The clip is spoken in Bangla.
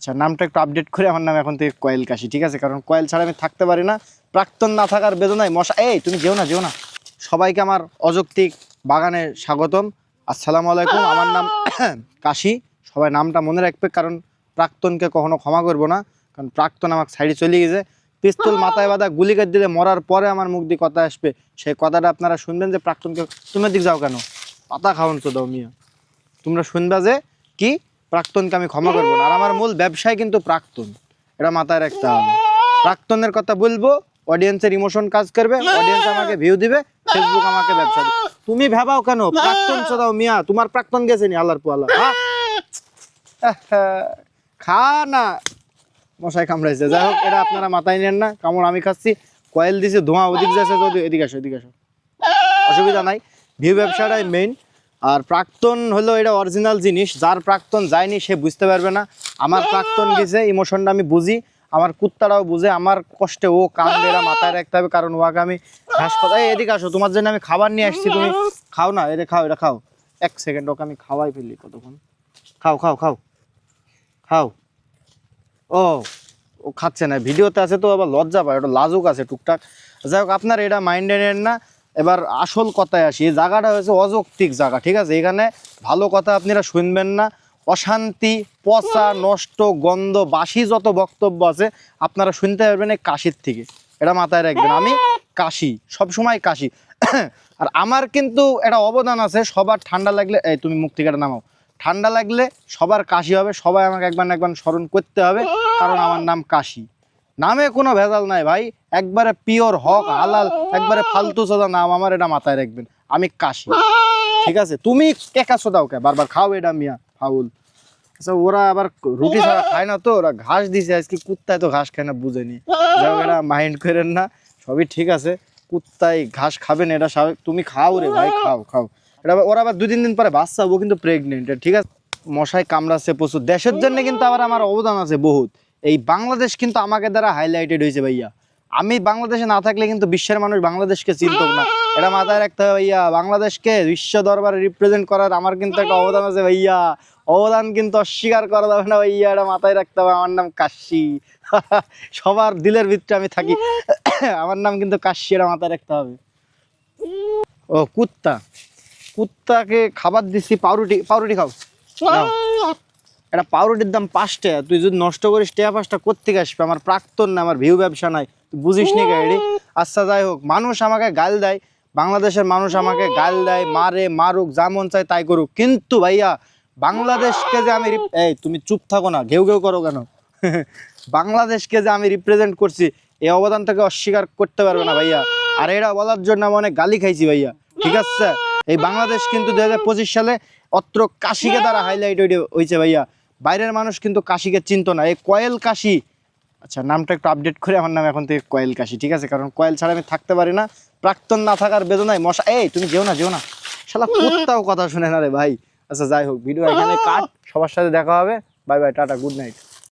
আচ্ছা নামটা একটু আপডেট করে আমার নাম এখন থেকে কয়েল কাশি, ঠিক আছে? কারণ কয়েল ছাড়া আমি থাকতে পারি না। প্রাক্তন না থাকার বেদনায় মশা এই, তুমি যেও না যেও না। সবাইকে আমার অযৌক্তিক বাগানে স্বাগতম। আসসালামু আলাইকুম, আমার নাম কাশি। সবাই নামটা মনে রাখবে, কারণ প্রাক্তনকে কখনো ক্ষমা করব না। কারণ প্রাক্তন আমার সাইডে চলে গেছে। পিস্তল মাথায় বাঁধা গুলি করে দিলে মরার পরে আমার মুখ দিয়ে কথা আসবে। সেই কথাটা আপনারা শুনবেন যে প্রাক্তনকে তুমি দিক যাও কেন? পাতা খাওয়ান তো দাও মিয়া। তোমরা শুনবা যে কি প্রাক্তনকে আমি ক্ষমা করব না। আর আমার মূল ব্যবসায় কিন্তু প্রাক্তন। এটা মাথায় রাখতে হবে। প্রাক্তনের কথা বলব অডিয়েন্সের ইমোশন কাজ করবে অডিয়েন্স আমাকে ভিউ দিবে ফেসবুক আমাকে ব্যবসা দিবে। তুমি ভাবাও কেন? প্রাক্তন চোদাও মিয়া, তোমার প্রাক্তন গেছে নি, আল্লাহর পোয়ালা? খা না। মশাই কামড়াইছে। যাই হোক, এটা আপনারা মাথায় নেন না। কামড় আমি খাচ্ছি। কয়েল দিছে, ধোঁয়া ওদিক যাচ্ছে যদি এদিকে আসো এদিকে আসো। অসুবিধা নাই। ভিউ ব্যবসাটাই মেইন আর প্রাক্তন হলো এটা অরিজিনাল জিনিস, যার প্রাক্তন যায়নি, সে বুঝতে পারবে না। আমার প্রাক্তন গেছে ইমোশনটা আমি বুঝি, আমার কুত্তারাও বুঝে, আমার কষ্টে ও কান্দে এরা মাথায় রাখতে হবে, কারণ ওকে আমি হাসপাতাল এদিকে আসো, তোমার জন্য আমি খাবার নিয়ে আসছি, তুমি খাও না, এটা খাও এটা খাও। এক সেকেন্ড ওকে আমি খাওয়াই ফেলি কতক্ষণ। খাও খাও খাও। খাও। ও ও খাচ্ছে না, ভিডিওতে আছে তো আবার লজ্জা পায়, ওটা লাজুক আছে টুকটাক। যাই হোক, আপনার এটা মাইন্ডে নেন না এবার আসল কথায় আসি, এই জায়গাটা হয়েছে অযৌক্তিক জায়গা, ঠিক আছে? এখানে ভালো কথা আপনারা শুনবেন না। অশান্তি, পচা, নষ্ট, গন্ধ বাসি যত বক্তব্য আছে, আপনারা শুনতে পারবেন এই কাশির থেকে। এটা মাথায় রাখবেন, আমি কাশি, সবসময় কাশি। আর আমার কিন্তু এটা অবদান আছে, সবার ঠান্ডা লাগলে, এই তুমি মুখ থেকে এটা নামাও। ঠান্ডা লাগলে সবার কাশি হবে, সবাই আমাকে একবার না একবার স্মরণ করতে হবে, কারণ আমার নাম কাশি। নামে কোনো ভেজাল নাই ভাই। একবারে পিওর হক, হালাল, একবারে ফালতু সোজা নাম আমার এটা মাথায় রাখবেন। আমি কাশি। ঠিক আছে? তুমি টেকা সোদাও কে? বারবার খাও এটা মিয়া, ফাউল। আচ্ছা ওরা আবার রুটি ছাড়া খায় না তো, ওরা ঘাস দিছে। আজকে কুত্তায় তো ঘাস খায় না, বুঝেনি। এটা মাইন্ড করেন না। সবই ঠিক আছে। কুত্তায় ঘাস খাবেন এটা স্বাভাবিক। তুমি খাও রে ভাই, খাও খাও। এটা ওরা আবার দুই তিন দিন পরে বাচ্চা, ও কিন্তু প্রেগনেন্ট ঠিক আছে? মশায় কামড়াচ্ছে প্রচুর। দেশের জন্য কিন্তু আবার আমার অবদান আছে বহুত। এই বাংলাদেশ কিন্তু আমাকে দ্বারা হাইলাইটেড হয়েছে ভাইয়া। আমি বাংলাদেশে না থাকলে কিন্তু বিশ্বের মানুষ বাংলাদেশকে চিনত না। এটা মাথায় রাখতে হবে ভাইয়া বাংলাদেশকে বিশ্ব দরবারে রিপ্রেজেন্ট করার আমার কিন্তু একটা অবদান আছে ভাইয়া। অবদান কিন্তু অস্বীকার করা যাবে না ভাইয়া এটা মাথায় রাখতে হবে। আমার নাম কাশি। সবার দিলের ভিতরে আমি থাকি। আমার নাম কিন্তু কাশি এটা মাথায় রাখতে হবে। ও কুত্তা। কুত্তাকে খাবার দিচ্ছি পাউরুটি পাউরুটি খাও। এটা পাউরুটির দাম পাঁচ টাকা তুই যদি নষ্ট করিস টাকা পাঁচটা কোথেকে আসবে? আমার প্রাক্তন না, আমার ভিউ ব্যবসা নাই। তুই বুঝিস নি গাড়ি আচ্ছা যাই হোক, মানুষ আমাকে গাল দেয়, বাংলাদেশের মানুষ আমাকে গাল দেয়, মারে, মারুক, যা মন চায় তাই করুক। কিন্তু ভাইয়া, বাংলাদেশকে যে আমি এই, তুমি চুপ থাকো না, ঘেউ ঘেউ করো কেন? বাংলাদেশকে যে আমি রিপ্রেজেন্ট করছি, এই অবদানটাকে অস্বীকার করতে পারবে না ভাইয়া। আর এটা বলার জন্য আমি অনেক গালি খাইছি ভাইয়া, ঠিক আছে? এই বাংলাদেশ কিন্তু দু হাজার পঁচিশ সালে অত্র কাশিকে দ্বারা হাইলাইট হয়েছে ভাইয়া। বাইরের মানুষ কিন্তু কাশিকে চিনতো না। এই কয়েল কাশি আচ্ছা নামটা একটু আপডেট করে আমার নাম এখন থেকে কয়েল কাশি, ঠিক আছে? কারণ কয়েল ছাড়া আমি থাকতে পারি না। প্রাক্তন না থাকার বেদনায় মশা এই, তুমি যেও না যেও না। সালা কোথাও কথা শুনে না রে ভাই। আচ্ছা যাই হোক ভিডিও এখানে কাট। সবার সাথে দেখা হবে। Bye bye tata good night